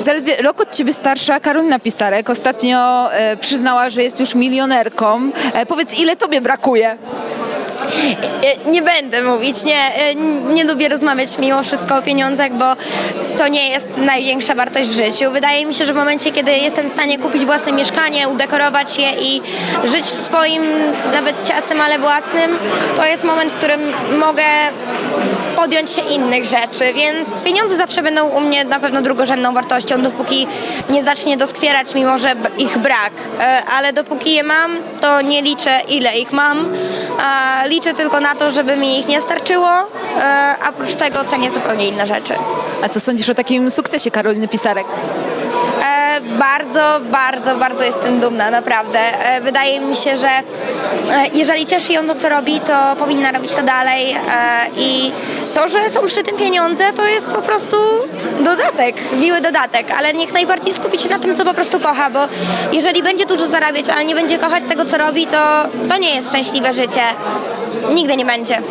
Zaledwie rok od ciebie starsza Karolina Pisarek ostatnio e, przyznała, że jest już milionerką. E, powiedz, ile tobie brakuje? E, Nie będę mówić, nie, e, nie lubię rozmawiać mimo wszystko o pieniądzach, bo to nie jest największa wartość w życiu. Wydaje mi się, że w momencie, kiedy jestem w stanie kupić własne mieszkanie, udekorować je i żyć swoim, nawet ciasnym, ale własnym, to jest moment, w którym mogę podjąć się innych rzeczy, więc pieniądze zawsze będą u mnie na pewno drugorzędną wartością, dopóki nie zacznie doskwierać, mimo że ich brak. E, Ale dopóki je mam, to nie liczę ile ich mam, liczę tylko na to, żeby mi ich nie starczyło, e, a oprócz tego cenię zupełnie inne rzeczy. A co sądzisz o takim sukcesie Karoliny Pisarek? E, bardzo, bardzo, bardzo jestem dumna, naprawdę. E, wydaje mi się, że e, jeżeli cieszy ją to, co robi, to powinna robić to dalej. E, I to, że są przy tym pieniądze, to jest po prostu dodatek, miły dodatek, ale niech najbardziej skupi się na tym, co po prostu kocha, bo jeżeli będzie dużo zarabiać, ale nie będzie kochać tego, co robi, to to nie jest szczęśliwe życie. Nigdy nie będzie.